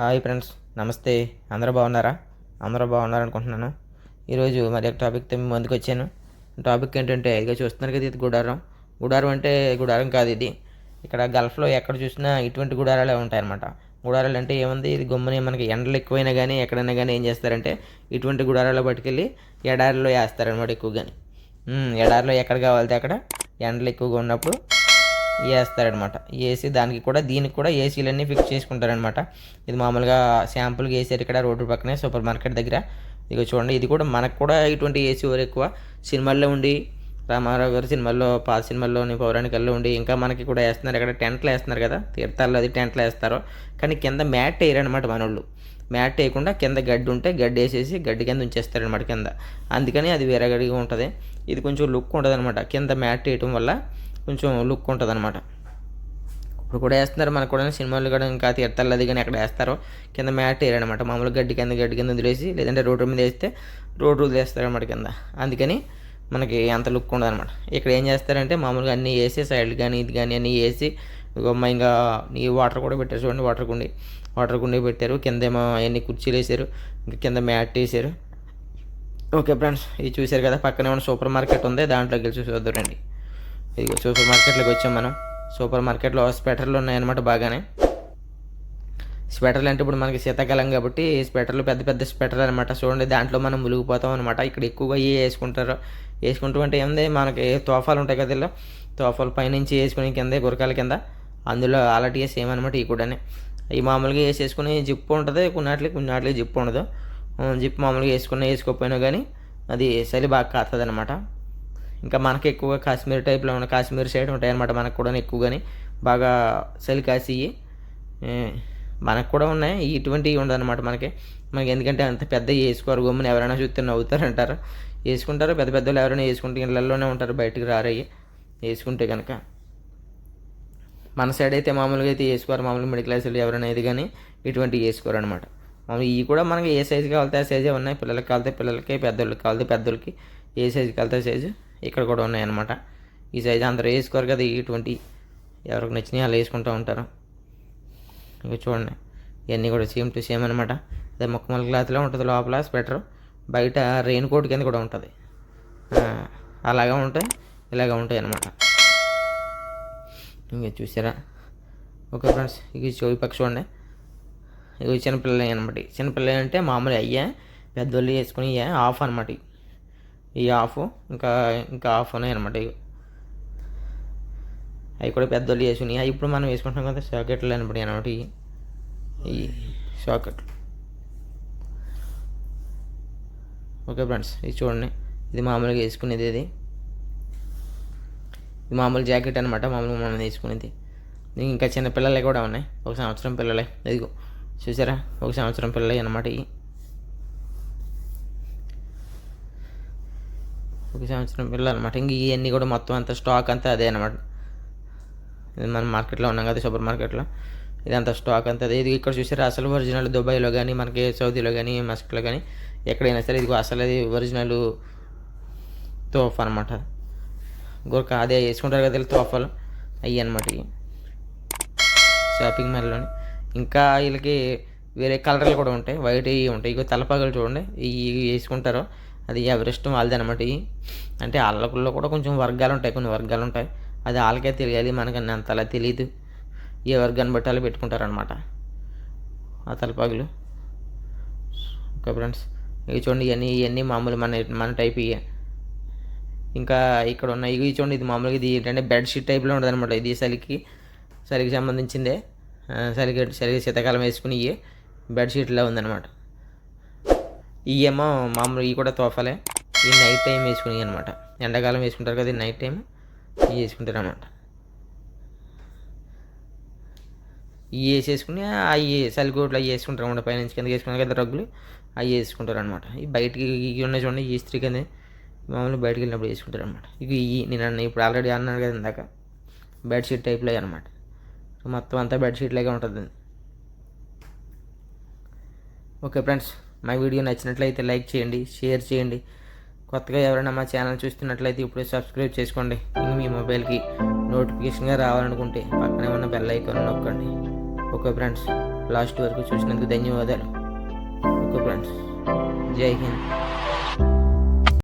Hi friends నమస్తే. అందరూ బాగున్నారా? అందరూ బాగున్నారు అనుకుంటున్నాను ఈరోజు మరి ఒక టాపిక్తో మీ ముందుకు వచ్చాను. టాపిక్ ఏంటంటే ఇక చూస్తున్నారు కదా ఇది గుడారం. గుడారం అంటే గుడారం కాదు ఇది. ఇక్కడ గల్ఫ్లో ఎక్కడ చూసినా ఇటువంటి గుడారాలే ఉంటాయన్నమాట. గుడారాలు అంటే ఏముంది? ఇది గమ్ముని మనకి ఎండలు ఎక్కువైనా కానీ ఎక్కడైనా కానీ ఏం చేస్తారంటే ఇటువంటి గుడారాలు పట్టుకెళ్ళి ఎడారిలో వేస్తారనమాట ఎక్కువగాని. ఎడారిలో ఎక్కడ కావాలితే అక్కడ ఎండలు ఎక్కువగా ఉన్నప్పుడు వేస్తారనమాట వేసి దానికి కూడా దీనికి కూడా ఏసీలన్నీ ఫిక్స్ చేసుకుంటారనమాట. ఇది మామూలుగా శాంపుల్గా వేసారు ఇక్కడ రోడ్డు పక్కనే సూపర్ మార్కెట్ దగ్గర. ఇక చూడండి ఇది కూడా మనకు కూడా ఇటువంటి ఏసీ వారు ఎక్కువ? సినిమాల్లో ఉండి రామారావు గారు సినిమాల్లో పాత సినిమాల్లోని పౌరాణికల్లో ఉండి ఇంకా మనకి కూడా వేస్తున్నారు. ఇక్కడ టెంట్లు వేస్తున్నారు కదా తీర్థాల్లో అది టెంట్లు వేస్తారు. కానీ కింద మ్యాట్ వేయరనమాట మనోళ్ళు. మ్యాట్ వేయకుండా కింద గడ్డి ఉంటే గడ్డి వేసేసి గడ్డి కింద ఉంచేస్తారనమాట కింద. అందుకని అది వేరే గడిగా ఉంటుంది. ఇది కొంచెం లుక్ ఉంటుంది అనమాట కింద మ్యాట్ వేయటం వల్ల కొంచెం లుక్ ఉంటుంది అనమాట ఇప్పుడు కూడా వేస్తున్నారు మనకు కూడా సినిమాలు కూడా ఇంకా తీర్థాలు అది కానీ ఎక్కడ వేస్తారో కింద మ్యాట్ వేయరనమాట మామూలు గడ్డి కింద గడ్డి కింద వదిలేసి లేదంటే రోడ్డు మీద వేస్తే రోడ్డు వదిలేస్తారనమాట కింద. అందుకని మనకి అంత లుక్ ఉండదు అనమాట ఇక్కడ ఏం చేస్తారంటే మామూలుగా అన్నీ వేసి సైడ్ కానీ ఇది కానీ అన్నీ వేసి ఇంకా నీ వాటర్ కూడా పెట్టారు చూడండి వాటర్ కుండి. వాటర్ కుండి పెట్టారు. కింద ఏమో అవన్నీ కుర్చీలు వేసారు. ఇంకా కింద మ్యాట్ వేసారు. ఓకే ఫ్రెండ్స్ ఇది చూశారు కదా పక్కనే ఉన్న సూపర్ మార్కెట్ ఉంది. దాంట్లోకి వెళ్ళి చూసి వద్దురండి. ఇది సూపర్ మార్కెట్లోకి వచ్చాం మనం. సూపర్ మార్కెట్లో స్వెటర్లు ఉన్నాయన్నమాట బాగానే. స్వెటర్లు అంటే ఇప్పుడు మనకి శీతాకాలం కాబట్టి స్వెటర్లు పెద్ద పెద్ద స్వెటర్ అనమాట చూడండి దాంట్లో మనం మునిగిపోతాం అనమాట ఇక్కడ ఎక్కువగా ఏ వేసుకుంటారు వేసుకుంటూ అంటే ఏంది మనకి తోఫాలు ఉంటాయి కదా ఇలా తోఫాలు పైనుంచి వేసుకుని కింద గురకాల కింద. అందులో అలాంటివి సేమ్ అనమాట ఈ కూడానే. ఈ మామూలుగా వేసేసుకుని జిప్పు ఉంటుంది కొన్నాట్లకి కొన్నాట్లకి జిప్పు ఉండదు. జిప్పు మామూలుగా వేసుకుని వేసుకోకపోయినా కానీ అది చలి బాగా కాస్తుంది అనమాట ఇంకా మనకి ఎక్కువగా కాశ్మీర్ టైప్లో ఉన్న కాశ్మీర్ సైడ్ ఉంటాయి అనమాట మనకు కూడా ఎక్కువగానే బాగా సెల్ కాసి మనకు కూడా ఉన్నాయి. ఇటువంటివి ఉండదన్నమాట మనకి. మనకి ఎందుకంటే అంత పెద్ద వేసుకోరు. గమ్మున ఎవరైనా చూస్తే నవ్వుతారు అంటారు వేసుకుంటారు. పెద్ద పెద్దలు ఎవరైనా వేసుకుంటే ఇళ్ళల్లోనే ఉంటారు. బయటికి రారయ్యి వేసుకుంటే కనుక మన సైడ్ అయితే మామూలుగా అయితే వేసుకోరు. మామూలుగా మిడిల్ క్లాస్ ఎవరైనా ఇది కానీ ఇటువంటివి వేసుకోరు అనమాట మామూలు ఇవి కూడా మనకి ఏ సైజు కావాలితే ఆ సైజే ఉన్నాయి. పిల్లలకి కావాలితే పిల్లలకి పెద్దోళ్ళకి కావాలితే పెద్దోళ్ళకి ఏ సైజు కావాలితే సైజు ఇక్కడ కూడా ఉన్నాయన్నమాట. ఈ సైజు అందరూ వేసుకోరు కదా ఈ ట్వంటీ. ఎవరికి నచ్చినాయి అలా వేసుకుంటూ ఉంటారు. ఇక చూడండి ఇవన్నీ కూడా సేమ్ టు సేమ్ అనమాట అదే మొక్కమల్ క్లాత్లో ఉంటుంది లోపల స్వెటర్. బయట రెయిన్ కోట్ కింద కూడా ఉంటుంది. అలాగే అలాగా ఉంటాయి ఇలాగా ఉంటాయి అన్నమాట. ఇంకా చూసారా? ఓకే ఫ్రెండ్స్ ఇక చెవి పక్క చూడండి. ఇవి చిన్నపిల్లలు అనమాట చిన్నపిల్లలు అంటే మామూలు అయ్యా పెద్దోళ్ళు వేసుకుని ఇయ్యా ఆఫ్ అనమాట ఇవి. ఈ ఆఫ్ ఇంకా ఇంకా ఆఫ్ ఉన్నాయి అనమాట అవి కూడా పెద్దోళ్ళు వేసుకుని ఇప్పుడు మనం వేసుకుంటాం కదా షాకెట్లు అనమాట అనమాట ఈ షాకెట్లు. ఓకే ఫ్రెండ్స్ ఇది చూడండి. ఇది మామూలుగా వేసుకునేది ఇది. ఇది మామూలు జాకెట్ అనమాట మామూలుగా మనం వేసుకునేది. ఇంకా చిన్న పిల్లలే కూడా ఉన్నాయి. ఒక సంవత్సరం పిల్లలే ఇదిగో చూసారా? ఒక సంవత్సరం పిల్లలే అనమాట ఒక సంవత్సరం పిల్లలు అనమాట ఇంక ఇవన్నీ కూడా మొత్తం అంత స్టాక్ అంతా అదే అనమాట ఇది మనం మార్కెట్లో ఉన్నాం కదా సూపర్ మార్కెట్లో. ఇదంతా స్టాక్ అంతా అదే. ఇది ఇక్కడ చూసారా? అసలు ఒరిజినల్ దుబాయ్లో కానీ మనకి సౌదీలో కానీ మస్క్లో కానీ ఎక్కడైనా సరే ఇది అసలు అది ఒరిజినల్ తోఫా అనమాట గురక అదే వేసుకుంటారు కదా తోఫాలు. అవి అనమాట షాపింగ్ మాల్లోని ఇంకా వీళ్ళకి వేరే కలర్లు కూడా ఉంటాయి. వైట్ ఇవి ఉంటాయి. ఇక తలపగలు చూడండి. ఇవి వేసుకుంటారు. అది ఎవరెస్ట్ వాళ్ళది అనమాట ఇవి అంటే వాళ్ళకుల్లో కూడా కొంచెం వర్గాలు ఉంటాయి కొన్ని వర్గాలు ఉంటాయి అది వాళ్ళకే తెలియాలి మనకన్నా అంతలా తెలియదు ఏ వర్గాన్ని బట్టి అలా పెట్టుకుంటారనమాట ఆ తలపాగులు. ఓకే ఫ్రెండ్స్ ఇవి చూడండి ఇవన్నీ ఇవన్నీ మామూలు మన మన టైప్ ఇవి. ఇంకా ఇక్కడ ఉన్న ఇవి చూడండి ఇది మామూలుగా ఇది ఏంటంటే బెడ్షీట్ టైప్లో ఉంటుంది అనమాట ఇది చలికి చలికి సంబంధించిందే. ఆ, చలికి శీతాకాలం వేసుకుని ఇవి. బెడ్షీట్లో ఉందన్నమాట. ఇవేమో మామూలు ఇవి కూడా తోఫాలే. ఈ నైట్ టైం వేసుకుని అనమాట ఎండాకాలం వేసుకుంటారు కదా నైట్ టైం ఇవి వేసుకుంటారు అనమాట ఇవి వేసేసుకుని అవి చలికోట్లు అవి వేసుకుంటారు అనమాట పైనుంచి కిందకి వేసుకున్నారు కదా రగ్గులు అవి వేసుకుంటారు అనమాట ఈ బయటికి ఇవి ఉన్నాయి చూడండి ఈ స్త్రీ కింద మామూలు బయటికి వెళ్ళినప్పుడు వేసుకుంటారు అనమాట ఇవి ఇవి నేను అన్న ఇప్పుడు ఆల్రెడీ అన్నాను కదా ఇందాక బెడ్షీట్ టైప్లో అనమాట మొత్తం అంతా బెడ్షీట్ లాగే ఉంటుంది. ఓకే ఫ్రెండ్స్ మా వీడియో నచ్చినట్లయితే లైక్ చేయండి షేర్ చేయండి. కొత్తగా ఎవరైనా మా ఛానల్ చూస్తున్నట్లయితే ఇప్పుడే సబ్స్క్రైబ్ చేసుకోండి. ఇంక మీ మొబైల్కి నోటిఫికేషన్గా రావాలనుకుంటే పక్కనే ఉన్న బెల్ ఐకాన్ నొక్కండి. ఓకే ఫ్రెండ్స్ లాస్ట్ వరకు చూసినందుకు ధన్యవాదాలు. ఓకే ఫ్రెండ్స్ జై హింద్.